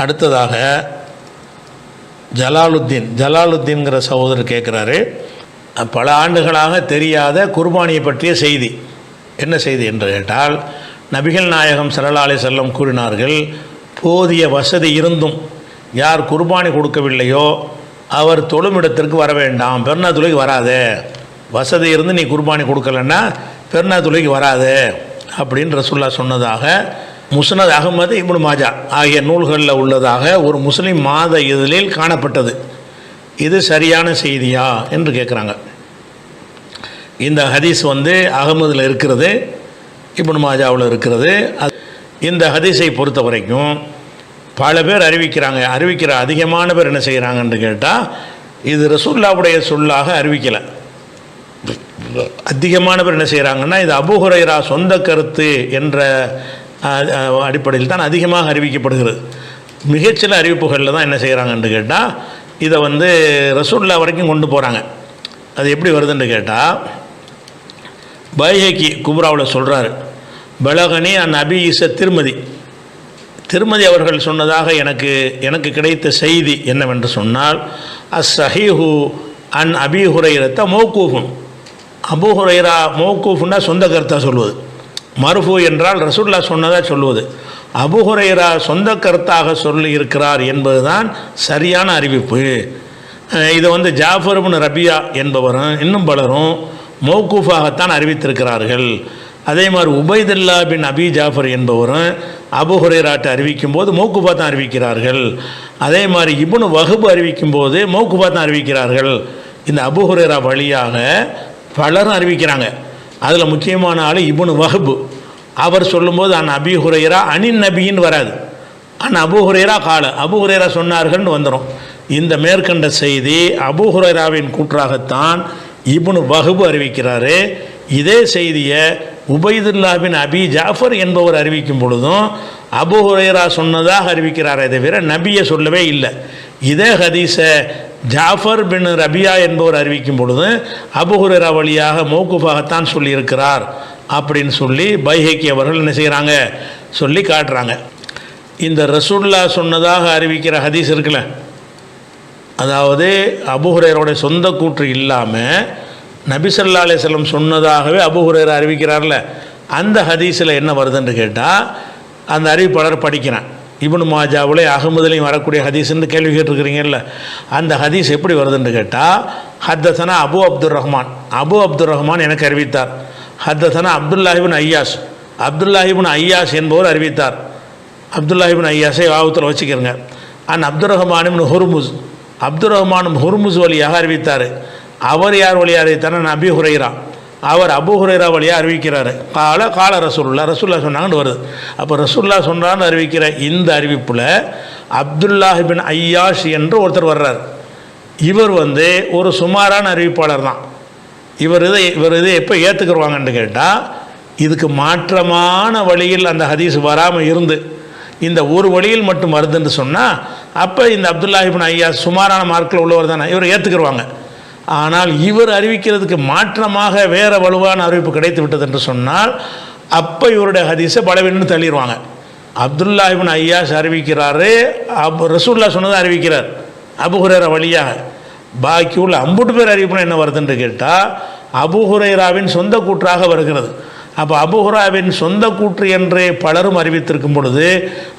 அடுத்ததாக ஜலாலுத்தீன். ஜலாலுத்தீன்கிற சகோதரர் கேட்குறாரு பல ஆண்டுகளாக தெரியாத குர்பானியை பற்றிய செய்தி. என்ன செய்தி என்று கேட்டால் நபிகள் நாயகம் சரலாலை செல்லம் கூறினார்கள் போதிய வசதி இருந்தும் யார் குர்பானி கொடுக்கவில்லையோ அவர் தொழுமிடத்திற்கு வர வேண்டாம் பெருநா வராது. வராதே வசதி இருந்து நீ குர்பானி கொடுக்கலன்னா பெருநா வராது வராதே அப்படின்னு ரசுல்லா சொன்னதாக முஸ்னத் அகமது இப்னு மாஜா ஆகிய நூல்களில் உள்ளதாக ஒரு முஸ்லீம் மாத இதழில் காணப்பட்டது. இது சரியான செய்தியா என்று கேட்குறாங்க. இந்த ஹதீஸ் வந்து அகமதில் இருக்கிறது இப்னு மாஜாவில் இருக்கிறது. இந்த ஹதீஸை பொறுத்த வரைக்கும் பல பேர் அறிவிக்கிறாங்க. அறிவிக்கிற அதிகமான பேர் என்ன செய்கிறாங்கன்னு கேட்டால் இது ரசூல்லாவுடைய சொல்லாக அறிவிக்கலை. அதிகமான பேர் என்ன செய்கிறாங்கன்னா இது அபுஹுரைரா சொந்த கருத்து என்ற அடிப்படையில் தான் அதிகமாக அறிவிக்கப்படுகிறது. மிகச்சில அறிவிப்புகளில் தான் என்ன செய்கிறாங்கன்னு கேட்டால் இதை வந்து ரசூல்லா வரைக்கும் கொண்டு போகிறாங்க அது எப்படி வருதுன்னு கேட்டால் பைஹக்கி குப்ராவில் சொல்கிறாரு பலகனி அந் அபி இச திருமதி. திருமதி அவர்கள் சொன்னதாக எனக்கு எனக்கு கிடைத்த செய்தி என்னவென்று சொன்னால் அஸ் சஹீஹு அன் அபி ஹுரைரத்த மௌகூஃபுன். அபு ஹுரைரா மௌகூஃபுன்னா சொந்த கருத்தாக சொல்வது. மருஃபு என்றால் ரசூல்லா சொன்னதாக சொல்லுவது. அபுஹுரைரா சொந்த கருத்தாக சொல்லி இருக்கிறார் என்பதுதான் சரியான அறிவிப்பு. இது வந்து ஜாஃபர் ரபியா என்பவரும் இன்னும் பலரும் மௌகூஃபாகத்தான் அறிவித்திருக்கிறார்கள். அதே மாதிரி உபைதுல்லா பின் அபி ஜாஃபர் என்பவரும் அபு ஹுரைராட்டை அறிவிக்கும் போது மௌக்குபா தான் அறிவிக்கிறார்கள். அதே மாதிரி இபுனு வகுப்பு அறிவிக்கும் போது மௌக்குபா தான் அறிவிக்கிறார்கள். இந்த அபு ஹுரைரா வழியாக பலரும் அறிவிக்கிறாங்க. அதில் முக்கியமான ஆள் இபுனு வகுப்பு அவர் சொல்லும்போது அன் அபி ஹுரைரா அனின் நபின்னு வராது. அன் அபு ஹுரைரா கால அபு ஹுரைரா சொன்னார்கள்னு வந்துடும் இந்த மேற்கண்ட செய்தி அபு ஹுரைராவின் கூற்றாகத்தான் இபுனு வகுப்பு அறிவிக்கிறாரு. இதே செய்தியை உபைதுல்லாபின் அபி ஜாஃபர் என்பவர் அறிவிக்கும் பொழுதும் அபு ஹுரைரா சொன்னதாக அறிவிக்கிறாரே தவிர நபியை சொல்லவே இல்லை. இதே ஹதீஸை ஜாஃபர் பின் ரபியா என்பவர் அறிவிக்கும் பொழுது அபு வழியாக மௌக்குஃபாகத்தான் சொல்லியிருக்கிறார் அப்படின்னு சொல்லி பைஹேக்கி அவர்கள் என்ன செய்கிறாங்க சொல்லி காட்டுறாங்க. இந்த ரசூல்லா சொன்னதாக அறிவிக்கிற ஹதீஸ் இருக்குல்ல அதாவது அபுஹுரேரோடைய சொந்த கூற்று இல்லாமல் நபிசல்லா அலையம் சொன்னதாகவே அபுஹுரேர் அறிவிக்கிறார்ல. அந்த ஹதீஸில் என்ன வருதுன்னு கேட்டால் அந்த அறிவிப்பாளர் படிக்கிறான். இபனு மாஜாவில் அகமதுலையும் வரக்கூடிய ஹதீஸ்ன்னு கேள்வி கேட்டிருக்கிறீங்கல்ல அந்த ஹதீஸ் எப்படி வருதுன்னு கேட்டால் ஹத்தசனா அபு அப்துல் ரஹ்மான் அபு அப்துல் ரஹ்மான் எனக்கு அறிவித்தார். ஹத்தசனா அப்துல்லாஹிபின் ஐயாஸ் அப்துல்லாஹிபின் ஐயாஸ் என்பவர் அறிவித்தார். அப்துல்லாஹிபின் ஐயாஸை ஆபத்தில் வச்சுக்கிறங்க. அன் அப்துல் ரஹ்மானின் ஹுர்முஸ் அப்துல் ரஹ்மானும் ஹுர்முஸ் வழியாக அறிவித்தார். அவர் யார் வழியாக அறிவித்தார் நபி ஹுரைரா. அவர் அபுஹுரேரா வழியாக அறிவிக்கிறாரு. கால கால ரசூல்லா ரசூல்லா சொன்னாங்கன்னு வருது. அப்போ ரசூல்லா சொன்னான்னு அறிவிக்கிற இந்த அறிவிப்பில் அப்துல்லாஹிபின் ஐயாஷ் என்று ஒருத்தர் வர்றார். இவர் வந்து ஒரு சுமாரான அறிவிப்பாளர் தான். இவர் இதை இவர் இதை எப்போ ஏற்றுக்குருவாங்கன்னு கேட்டால் இதுக்கு மாற்றமான வழியில் அந்த ஹதீஸ் வராமல் இருந்து இந்த ஒரு வழியில் மட்டும் வருதுன்னு சொன்னால் அப்போ இந்த அப்துல்லாஹிபின் ஐயா சுமாரான மார்க்கில் உள்ளவர் தானே இவர் ஏற்றுக்குருவாங்க ஆனால் இவர் அறிவிக்கிறதுக்கு மாற்றமாக வேறு வலுவான அறிவிப்பு கிடைத்து விட்டது என்று சொன்னால் அப்போ இவருடைய ஹதீஸை பலவீனன்னு தள்ளிடுவாங்க. அப்துல்லாஹிபின் ஐயாஸ் அறிவிக்கிறாரு அப் ரசூல்லா சொன்னதை அறிவிக்கிறார் அபுஹுரேரா வழியாக. பாக்கி உள்ள அம்புட்டு பேர் அறிவிப்புனா என்ன வருதுன்னு கேட்டால் அபுஹுரேராவின் சொந்த கூற்றாக வருகிறது. அப்போ அபுஹுராவின் சொந்த கூற்று என்றே பலரும் அறிவித்திருக்கும் பொழுது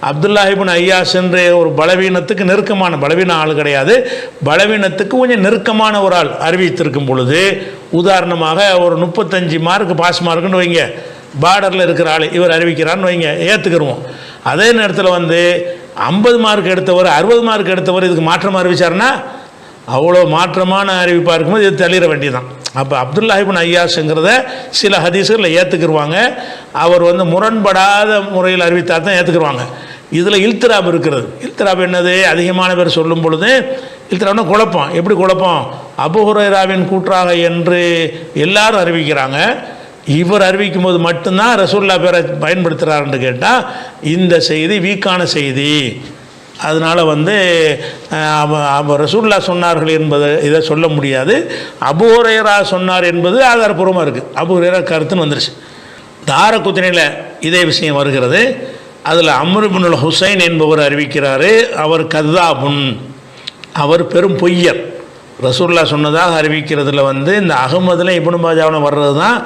அப்துல்லாஹிபின் ஐயாஸ் என்ற ஒரு பலவீனத்துக்கு நெருக்கமான பலவீன ஆள் கிடையாது. பலவீனத்துக்கு கொஞ்சம் நெருக்கமான ஒரு ஆள் அறிவித்திருக்கும் பொழுது உதாரணமாக ஒரு முப்பத்தஞ்சு மார்க் பாஸ் மார்க்குன்னு வைங்க. பார்டரில் இருக்கிற ஆள் இவர் அறிவிக்கிறான்னு வைங்க. ஏற்றுக்கிருவோம் அதே நேரத்தில் வந்து ஐம்பது மார்க் எடுத்தவர் அறுபது மார்க் எடுத்தவர் இதுக்கு மாற்றம் அறிவிச்சாருன்னா அவ்வளோ மாற்றமான அறிவிப்பாக இருக்கும்போது இது தெளிர வேண்டியதான் அப்போ அப்துல்லாஹிபின் ஐயாஸுங்கிறத சில ஹதீஸுகளில் ஏற்றுக்கிருவாங்க அவர் வந்து முரண்படாத முறையில் அறிவித்தால் தான் ஏற்றுக்கிருவாங்க இதில் இல்திராப் இருக்கிறது. இல்திராப் என்னது? அதிகமான பேர் சொல்லும் பொழுது இல்திராப்னா குழப்பம். எப்படி குழப்பம்? அபுஹுரேராவின் கூற்றாக என்று எல்லாரும் அறிவிக்கிறாங்க. இவர் அறிவிக்கும் போது மட்டும்தான் ரசூல்லா பேரை பயன்படுத்துகிறாருன்னு கேட்டால் இந்த செய்தி வீக்கான செய்தி. அதனால் வந்து அவ- ரசூல்லா சொன்னார்கள் என்பது இதை சொல்ல முடியாது. அபூரையரா சொன்னார் என்பது ஆதாரப்பூர்வமாக இருக்குது அபுஹுரேரா கருத்துன்னு வந்துருச்சு. தாரகுத்தினையில் இதே விஷயம் வருகிறது. அதில் அம்ருபுனுல் ஹுசைன் என்பவர் அறிவிக்கிறார் அவர் கதாபுன். அவர் பெரும் பொய்யர். ரசூல்லா சொன்னதாக அறிவிக்கிறதுல வந்து இந்த அகமதில் இபுனு பாஜாவில் வர்றது தான்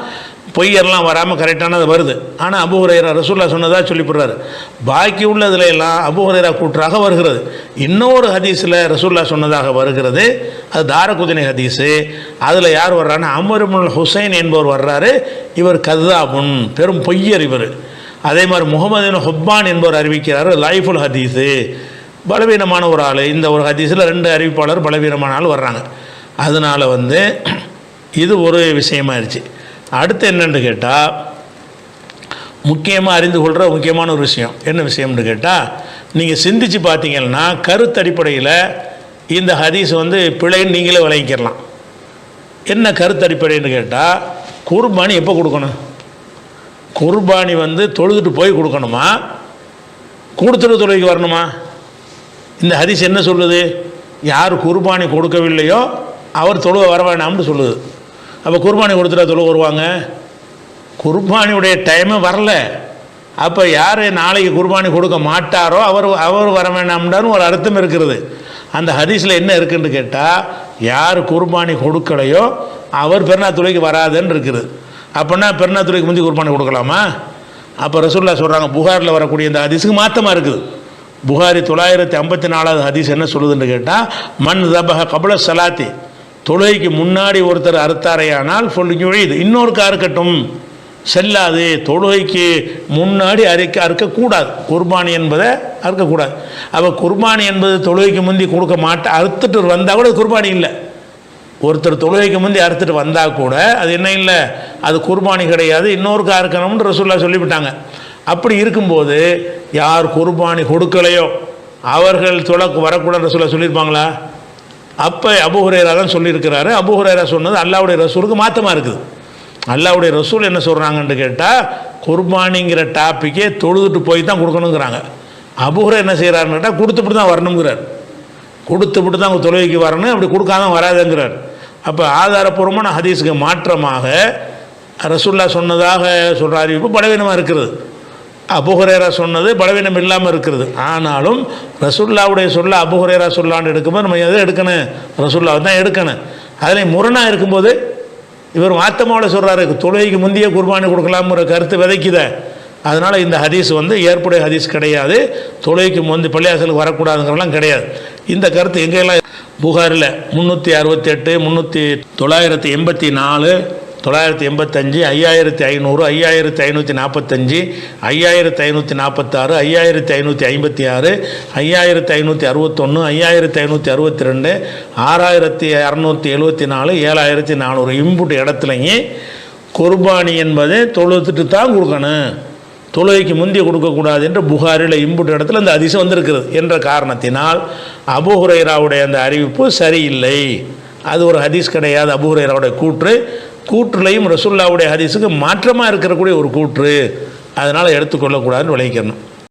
பொய்யர்லாம் வராமல் கரெக்டானது வருது. ஆனால் அபு ஹுரைரா ரசூல்லா சொன்னதாக சொல்லிவிடுறாரு பாக்கி உள்ளதுல எல்லாம் அபு ஹுரைரா கூற்றாக வருகிறது. இன்னொரு ஹதீஸில் ரசூல்லா சொன்னதாக வருகிறது. அது தாரகுதினை ஹதீஸு. அதில் யார் வர்றாருன்னா அமருமுல் ஹுசைன் என்பவர் வர்றாரு. இவர் கதாபுன் பெரும் பொய்யர் இவர். அதே மாதிரி முகமது ஹுப்பான் என்பவர் அறிவிக்கிறார் லைஃபுல் ஹதீஸு. பலவீனமான ஒரு ஆள். இந்த ஒரு ஹதீஸில் ரெண்டு அறிவிப்பாளர் பலவீனமான ஆள் வர்றாங்க. அதனால் வந்து இது ஒரு விஷயமாயிருச்சு. அடுத்து என்னென்னு கேட்டால் முக்கியமாக அறிந்து கொள்கிற முக்கியமான ஒரு விஷயம். என்ன விஷயம்னு கேட்டால் நீங்கள் சிந்திச்சு பார்த்தீங்கன்னா கருத்தடிப்படையில் இந்த ஹதீஸ் வந்து பிழைன்னு நீங்களே விளங்கிக்கிறலாம் என்ன கருத்தடிப்படைன்னு கேட்டால் குர்பானி எப்போ கொடுக்கணும்? குர்பானி வந்து தொழுதுட்டு போய் கொடுக்கணுமா? கொடுத்துட்டு தொழுகைக்கு வரணுமா? இந்த ஹதீஸ் என்ன சொல்லுது? யார் குர்பானி கொடுக்கவில்லையோ அவர் தொழுக வர வேண்டாம்னு சொல்லுது. அப்போ குர்பானி கொடுத்துட்டா தொழுக வருவாங்க? குர்பானியுடைய டைமு வரல. அப்போ யார் நாளைக்கு குர்பானி கொடுக்க மாட்டாரோ அவர் அவர் வர வேண்டாம்னு ஒரு அர்த்தம் இருக்கிறது அந்த ஹதீஸில் என்ன இருக்குன்னு கேட்டால் யார் குர்பானி கொடுக்கலையோ அவர் பெருநாத்துறைக்கு வராதுன்னு இருக்குது. அப்படின்னா பெருநாத்துறைக்கு முந்தி குர்பானி கொடுக்கலாமா? அப்போ ரசூல்லா சொல்கிறாங்க புகாரில் வரக்கூடிய இந்த ஹதீஸுக்கு மாற்றமாக இருக்குது. புகாரி தொள்ளாயிரத்தி ஐம்பத்தி நாலாவது ஹதீஸ் என்ன சொல்லுதுன்னு கேட்டால் மண் தபஹ கபல சலாத்தி. தொழுகைக்கு முன்னாடி ஒருத்தர் அறுத்தாரையானால் இது இன்னொருக்கா இருக்கட்டும். செல்லாது. தொழுகைக்கு முன்னாடி அறுக்க அறுக்கக்கூடாது. குர்பானி என்பதை அறுக்கக்கூடாது. அப்போ குர்பானி என்பது தொழுகைக்கு முந்தி கொடுக்க மாட்டேன் அறுத்துட்டு வந்தால் கூட குர்பானி இல்லை. ஒருத்தர் தொழுகைக்கு முந்தி அறுத்துட்டு வந்தால் கூட அது என்ன இல்லை? அது குர்பானி கிடையாது. இன்னொருக்கா இருக்கணும்னு ரசூல்லா சொல்லிவிட்டாங்க. அப்படி இருக்கும்போது யார் குர்பானி கொடுக்கலையோ அவர்கள் தொலை வரக்கூடாது ரசூலா சொல்லியிருப்பாங்களா? அப்போ அபுஹுரேரா தான் சொல்லியிருக்கிறாரு. அபுஹுரேரா சொன்னது அல்லாவுடைய ரசூலுக்கு மாற்றமாக இருக்குது. அல்லாவுடைய ரசூல் என்ன சொல்கிறாங்கன்னு கேட்டால் குர்பானிங்கிற டாப்பிக்கே தொழுதுட்டு போய் தான் கொடுக்கணுங்கிறாங்க. அபுஹுரை என்ன செய்கிறாருன்னு கேட்டால் கொடுத்துட்டு தான் வரணுங்கிறார். கொடுத்துவிட்டு தான் அவங்க தொழுகைக்கு வரணும் அப்படி கொடுக்காம வராதுங்கிறார். அப்போ ஆதாரப்பூர்வமான ஹதீஸுக்கு மாற்றமாக ரசூல்லா சொன்னதாக சொல்கிற அறிவிப்பு பலவீனமாக இருக்கிறது. அபுஹுரேரா சொன்னது பலவீனம் இல்லாமல் இருக்கிறது. ஆனாலும் ரசுல்லாவுடைய சொல்ல அபுஹுரேரா சொல்லான்னு எடுக்கும்போது நம்ம எதை எடுக்கணும்? ரசுல்லாவை தான் எடுக்கணும். அதில் முரணாக இருக்கும்போது இவர் மாத்தமாவில் சொல்கிறாரு தொழுகைக்கு முந்தைய குர்பானி கொடுக்கலாம்ங்கிற கருத்து விதைக்குத. அதனால் இந்த ஹதீஸ் வந்து ஏற்புடைய ஹதீஸ் கிடையாது. தொழுகைக்கு முந்தி பள்ளியாசலுக்கு வரக்கூடாதுங்கிறலாம் கிடையாது. இந்த கருத்து எங்கெல்லாம் புகாரில் முந்நூற்றி அறுபத்தெட்டு முந்நூற்றி தொள்ளாயிரத்தி எண்பத்தி நாலு தொள்ளாயிரத்தி எண்பத்தஞ்சு ஐயாயிரத்தி ஐநூறு ஐயாயிரத்தி ஐநூற்றி நாற்பத்தஞ்சு ஐயாயிரத்தி ஐநூற்றி நாற்பத்தாறு ஐயாயிரத்தி ஐநூற்றி ஐம்பத்தி ஆறு ஐயாயிரத்தி ஐநூற்றி அறுபத்தொன்று ஐயாயிரத்தி ஐநூற்றி அறுபத்தி ரெண்டு ஆறாயிரத்தி இரநூத்தி எழுபத்தி நாலு ஏழாயிரத்தி நானூறு. இம்புட்டு இடத்துலையும் குர்பானி என்பது தொழுத்துட்டு தான் கொடுக்கணும். தொழுகைக்கு முந்தைய கொடுக்கக்கூடாது என்று புகாரில் இம்புட்டு இடத்துல இந்த அதிசயம் வந்திருக்கிறது என்ற காரணத்தினால் அபுஹுரைராவுடைய அந்த அறிவிப்பு சரியில்லை. அது ஒரு ஹதீஸ் கிடையாது. அபுஹுரைராவுடைய கூற்று கூற்றுலையும் ரசுல்லாவுடைய ஹதீஸுக்கு மாற்றமாக இருக்கக்கூடிய ஒரு கூற்று. அதனால் எடுத்துக்கொள்ளக்கூடாதுன்னு விளைவிக்கணும்